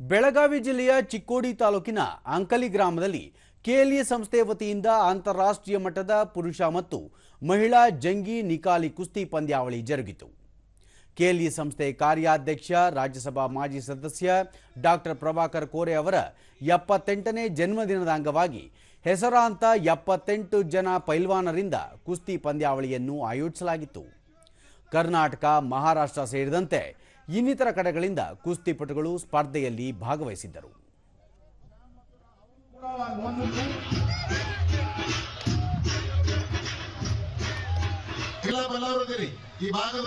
ಬೆಳಗಾವಿ ಜಿಲ್ಲೆಯ ಚಿಕ್ಕೋಡಿ ತಾಲೂಕಿನ ಅಂಕಲಿ ಗ್ರಾಮದಲ್ಲಿ ಕೆಎಲ್ಇ ಸಂಸ್ಥೆ ವತಿಯಿಂದ ಅಂತಾರಾಷ್ಟ್ರೀಯ ಮಟ್ಟದ ಪುರುಷ ಮತ್ತು ಮಹಿಳಾ ಜಂಗಿ ನಿಕಾಲಿ ಕುಸ್ತಿ ಪಂದ್ಯಾವಳಿ ಜರುಗಿತು. ಕೆಎಲ್ಇ ಸಂಸ್ಥೆ ಕಾರ್ಯಾಧ್ಯಕ್ಷ, ರಾಜ್ಯಸಭಾ ಮಾಜಿ ಸದಸ್ಯ ಡಾಕ್ಟರ್ ಪ್ರಭಾಕರ್ ಕೋರೆ ಅವರ ಎಪ್ಪತ್ತೆಂಟನೇ ಜನ್ಮದಿನದ ಅಂಗವಾಗಿ ಹೆಸರಾಂತ ಎಪ್ಪತ್ತೆಂಟು ಜನ ಪೈಲ್ವಾನರಿಂದ ಕುಸ್ತಿ ಪಂದ್ಯಾವಳಿಯನ್ನು ಆಯೋಜಿಸಲಾಗಿತ್ತು. ಕರ್ನಾಟಕ, ಮಹಾರಾಷ್ಟ್ರ ಸೇರಿದಂತೆ ಇನ್ನಿತರ ಕಡೆಗಳಿಂದ ಕುಸ್ತಿಪಟುಗಳು ಸ್ಪರ್ಧೆಯಲ್ಲಿ ಭಾಗವಹಿಸಿದ್ದರು. ಈ ಭಾಗದ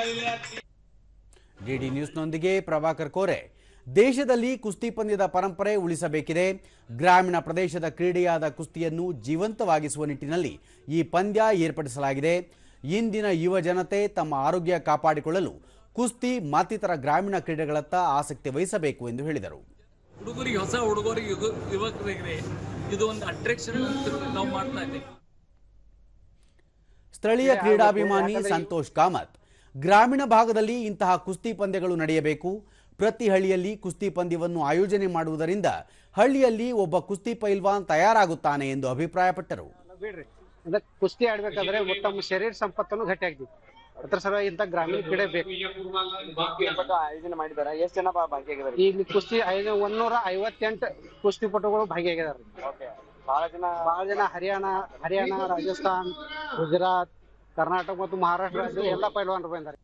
ಆಗಿದೆ ಗೊತ್ತ ಡಿಡಿ ನ್ಯೂಸ್ನೊಂದಿಗೆ ಪ್ರಭಾಕರ್ ಕೋರೆ. ದೇಶದಲ್ಲಿ ಕುಸ್ತಿ ಪಂದ್ಯದ ಪರಂಪರೆ ಉಳಿಸಬೇಕಿದೆ. ಗ್ರಾಮೀಣ ಪ್ರದೇಶದ ಕ್ರೀಡೆಯಾದ ಕುಸ್ತಿಯನ್ನು ಜೀವಂತವಾಗಿಸುವ ನಿಟ್ಟಿನಲ್ಲಿ ಈ ಪಂದ್ಯ ಏರ್ಪಡಿಸಲಾಗಿದೆ. ಇಂದಿನ ಯುವ ಜನತೆ ತಮ್ಮ ಆರೋಗ್ಯ ಕಾಪಾಡಿಕೊಳ್ಳಲು ಕುಸ್ತಿ ಮತ್ತಿತರ ಗ್ರಾಮೀಣ ಕ್ರೀಡೆಗಳತ್ತ ಆಸಕ್ತಿ ವಹಿಸಬೇಕು ಎಂದು ಹೇಳಿದರು. ಹುಡುಗರಿಗೆ ಹೊಸ ಹುಡುಗರಿಗೆ ಯುವಕರಿಗೆ ಇದು ಒಂದು ಅಟ್ರಾಕ್ಷನ್ ನಾವು ಮಾಡ್ತಾ ಇದ್ದೇವೆ. ಸ್ಥಳೀಯ ಕ್ರೀಡಾಭಿಮಾನಿ ಸಂತೋಷ್ ಕಾಮತ್ ಗ್ರಾಮೀಣ ಭಾಗದಲ್ಲಿ ಇಂತಹ ಕುಸ್ತಿ ಪಂದ್ಯಗಳು ನಡೆಯಬೇಕು. ಪ್ರತಿ ಹಳ್ಳಿಯಲ್ಲಿ ಕುಸ್ತಿ ಪಂದ್ಯವನ್ನು ಆಯೋಜನೆ ಮಾಡುವುದರಿಂದ ಹಳ್ಳಿಯಲ್ಲಿ ಒಬ್ಬ ಕುಸ್ತಿ ಪೈಲ್ವಾನ್ ತಯಾರಾಗುತ್ತಾನೆ ಎಂದು ಅಭಿಪ್ರಾಯಪಟ್ಟರು. ಬಿಡ್ರಿ. ಕುಸ್ತಿ ಆಡಬೇಕಾದ್ರೆ ತಮ್ಮ ಶರೀರ ಸಂಪತ್ತನ್ನು ಗಟ್ಟಿ ಅದ್ರ ಸಲುವಾಗಿ ಇಂಥ ಗ್ರಾಮೀಣ ಕ್ರೀಡೆ ಬೇಕು. ಆಯೋಜನೆ ಮಾಡಿದ್ದಾರೆ ಎಷ್ಟು ಜನ ಭಾಗಿಯಾಗಿದ್ದಾರೆ ಇಲ್ಲಿ ಕುಸ್ತಿ ಐದು ಒಂದೂರ ಐವತ್ತೆಂಟು ಕುಸ್ತಿಪಟುಗಳು ಭಾಗಿಯಾಗಿದ್ದಾರೆ ಓಕೆ ಬಹಳ ಜನ ಬಹಳ ಜನ ಹರಿಯಾಣ ಹರಿಯಾಣ ರಾಜಸ್ಥಾನ್ ಗುಜರಾತ್ ಕರ್ನಾಟಕ ಮತ್ತು ಮಹಾರಾಷ್ಟ್ರ ರಾಜ್ಯದ ಎಲ್ಲ ಪೈಲ್ವಾನರು ಬಂದಾರೆ